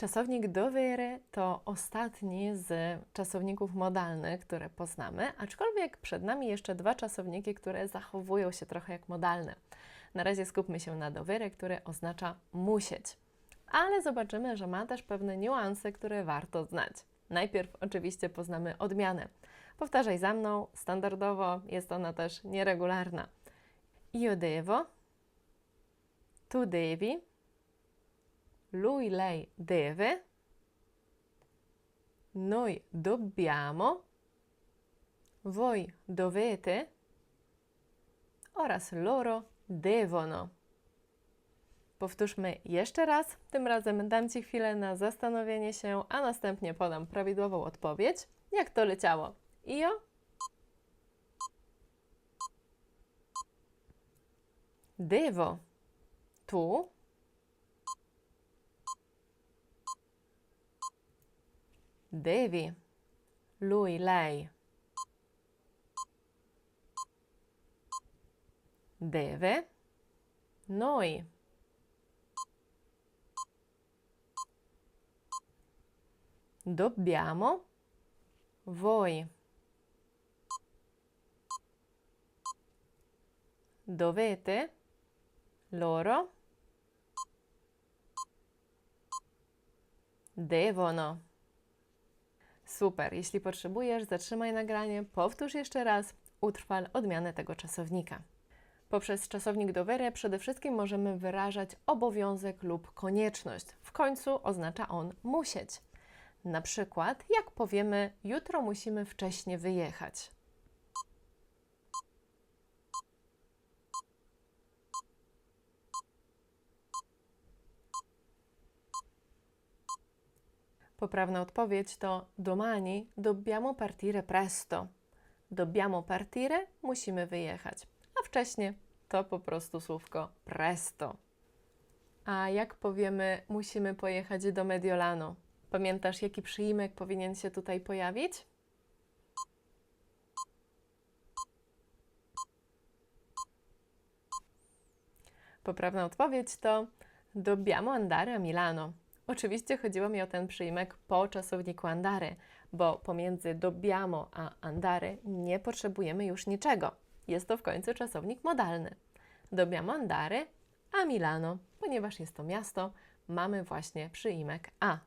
Czasownik dovere to ostatni z czasowników modalnych, które poznamy, aczkolwiek przed nami jeszcze dwa czasowniki, które zachowują się trochę jak modalne. Na razie skupmy się na dovere, które oznacza musieć. Ale zobaczymy, że ma też pewne niuanse, które warto znać. Najpierw oczywiście poznamy odmianę. Powtarzaj za mną, standardowo jest ona też nieregularna. Io devo, tu devi, lui, lei deve, noi dobbiamo, voi dovete oraz loro devono. Powtórzmy jeszcze raz. Tym razem dam Ci chwilę na zastanowienie się, a następnie podam prawidłową odpowiedź. Jak to leciało? Io? Devo. Tu? Devi. Lui, lei. Deve. Noi. Dobbiamo. Voi. Dovete. Loro. Devono. Super. Jeśli potrzebujesz, zatrzymaj nagranie, powtórz jeszcze raz, utrwal odmianę tego czasownika. Poprzez czasownik dovere przede wszystkim możemy wyrażać obowiązek lub konieczność. W końcu oznacza on musieć. Na przykład, jak powiemy, jutro musimy wcześnie wyjechać. Poprawna odpowiedź to domani dobbiamo partire presto. Dobbiamo partire musimy wyjechać, a wcześniej to po prostu słówko presto. A jak powiemy musimy pojechać do Mediolano? Pamiętasz, jaki przyimek powinien się tutaj pojawić? Poprawna odpowiedź to dobbiamo andare a Milano. Oczywiście chodziło mi o ten przyimek po czasowniku andare, bo pomiędzy dobbiamo a andare nie potrzebujemy już niczego. Jest to w końcu czasownik modalny. Dobbiamo andare a Milano, ponieważ jest to miasto, mamy właśnie przyimek a.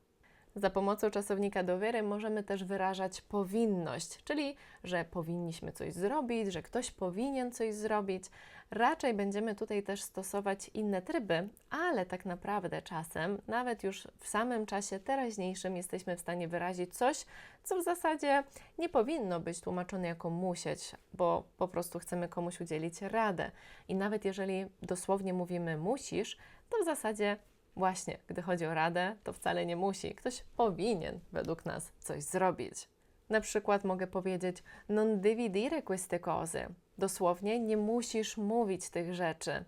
Za pomocą czasownika dovere możemy też wyrażać powinność, czyli że powinniśmy coś zrobić, że ktoś powinien coś zrobić. Raczej będziemy tutaj też stosować inne tryby, ale tak naprawdę czasem, nawet już w samym czasie teraźniejszym, jesteśmy w stanie wyrazić coś, co w zasadzie nie powinno być tłumaczone jako musieć, bo po prostu chcemy komuś udzielić radę. I nawet jeżeli dosłownie mówimy musisz, to w zasadzie Właśnie, gdy chodzi o radę, to wcale nie musi. Ktoś powinien według nas coś zrobić. Na przykład mogę powiedzieć non devi queste cose. Dosłownie nie musisz mówić tych rzeczy.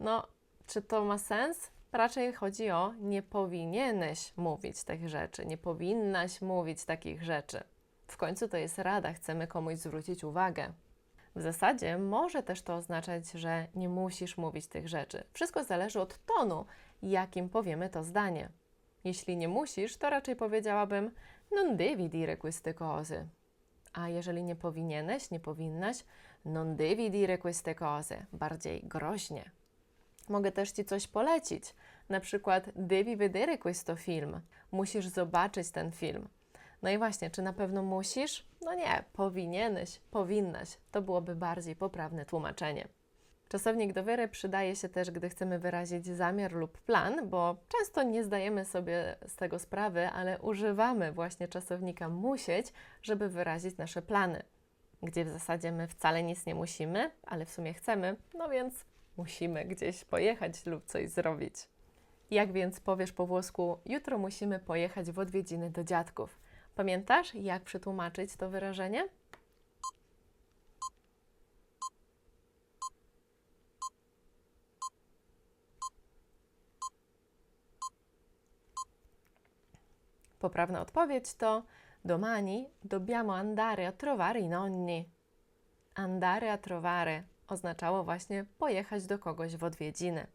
No, czy to ma sens? Raczej chodzi o nie powinieneś mówić tych rzeczy, nie powinnaś mówić takich rzeczy. W końcu to jest rada, chcemy komuś zwrócić uwagę. W zasadzie może też to oznaczać, że nie musisz mówić tych rzeczy. Wszystko zależy od tonu, jakim powiemy to zdanie. Jeśli nie musisz, to raczej powiedziałabym non devi dire queste cose. A jeżeli nie powinieneś, nie powinnaś, non devi dire queste cose, bardziej groźnie. Mogę też Ci coś polecić, na przykład devi vedere questo film, musisz zobaczyć ten film. No i właśnie, czy na pewno musisz? No nie, powinieneś, powinnaś. To byłoby bardziej poprawne tłumaczenie. Czasownik dovere przydaje się też, gdy chcemy wyrazić zamiar lub plan, bo często nie zdajemy sobie z tego sprawy, ale używamy właśnie czasownika musieć, żeby wyrazić nasze plany. Gdzie w zasadzie my wcale nic nie musimy, ale w sumie chcemy, no więc musimy gdzieś pojechać lub coś zrobić. Jak więc powiesz po włosku, jutro musimy pojechać w odwiedziny do dziadków? Pamiętasz, jak przetłumaczyć to wyrażenie? Poprawna odpowiedź to domani dobbiamo andare a trovare i nonni. Andare a trovare oznaczało właśnie pojechać do kogoś w odwiedziny.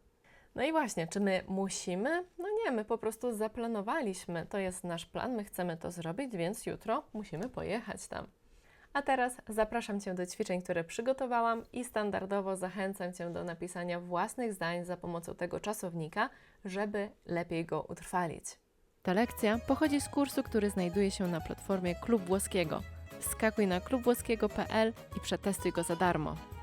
No i właśnie, czy my musimy? No nie, my po prostu zaplanowaliśmy. To jest nasz plan, my chcemy to zrobić, więc jutro musimy pojechać tam. A teraz zapraszam Cię do ćwiczeń, które przygotowałam i standardowo zachęcam Cię do napisania własnych zdań za pomocą tego czasownika, żeby lepiej go utrwalić. Ta lekcja pochodzi z kursu, który znajduje się na platformie Klub Włoskiego. Wskakuj na klubwłoskiego.pl i przetestuj go za darmo.